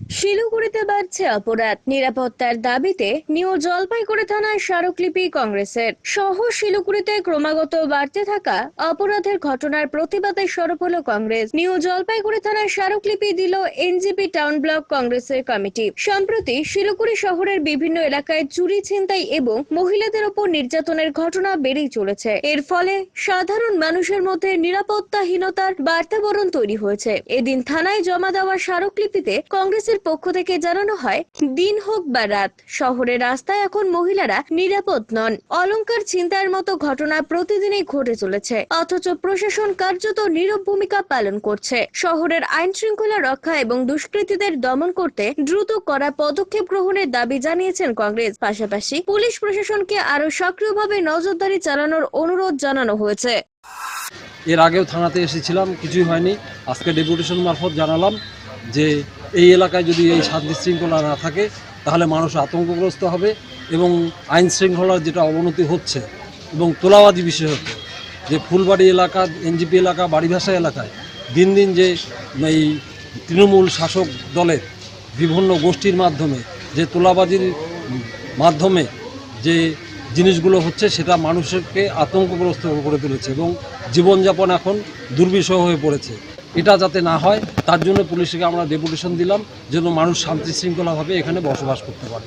শিলিগুড়িতে বাড়ছে অপরাধ। নিরাপত্তার দাবিতে নিউ জলপাইগুড়ি থানায় স্মারকলিপি কংগ্রেসের। শহর শিলিগুড়িতে ক্রমাগত বাড়তে থাকা অপরাধের ঘটনার প্রতিবাদে সরব হলো কংগ্রেস। নিউ জলপাইগুড়ি থানায় স্মারকলিপি দিল এনজিপি টাউন ব্লক কংগ্রেসের কমিটি। সম্প্রতি শিলিগুড়ি শহরের বিভিন্ন এলাকায় চুরি, ছিনতাই এবং মহিলাদের ওপর নির্যাতনের ঘটনা বেড়েই চলেছে। এর ফলে সাধারণ মানুষের মধ্যে নিরাপত্তাহীনতার বার্তাবরণ তৈরি হয়েছে। এদিন থানায় জমা দেওয়া স্মারকলিপিতে কংগ্রেসের পক্ষ থেকে জানানো হয়, দিন হোক বা রাত, শহরের রাস্তায় এখন মহিলারা নিরাপদ নন। অলংকার ছিনতাইয়ের মতো ঘটনা প্রতিদিনই ঘটে চলেছে। অথচ প্রশাসন কার্যত নীরব ভূমিকা পালন করছে। শহরের আইন শৃঙ্খলা রক্ষা এবং দুষ্কৃতীদের দমন করতে দ্রুত করা পদক্ষেপ গ্রহণের দাবি জানিয়েছেন কংগ্রেস। পাশাপাশি পুলিশ প্রশাসনকে আরও সক্রিয়ভাবে নজরদারি চালানোর অনুরোধ জানানো হয়েছে। এর আগেও থানাতে এসেছিলাম, কিছুই হয়নি। আজকে ডেপুটেশন মারফত জানালাম। যে এই এলাকায় যদি এই শান্তি শৃঙ্খলা না থাকে, তাহলে মানুষ আতঙ্কগ্রস্ত হবে এবং আইন শৃঙ্খলার যেটা অবনতি হচ্ছে এবং তোলাবাজি বিশেষত, যে ফুলবাড়ি এলাকা, এনজিপি এলাকা, বাড়িভাষা এলাকায় দিন দিন যে এই তৃণমূল শাসক দলের বিভিন্ন গোষ্ঠীর মাধ্যমে, যে তোলাবাজির মাধ্যমে যে জিনিসগুলো হচ্ছে, সেটা মানুষকে আতঙ্কগ্রস্ত করে তুলেছে এবং জীবনযাপন এখন দুর্বিষহ হয়ে পড়েছে। এটা যাতে না হয়, তার জন্য পুলিশকে আমরা ডেপুটেশন দিলাম, যেন মানুষ শান্তি শৃঙ্খলাভাবে এখানে বসবাস করতে পারে।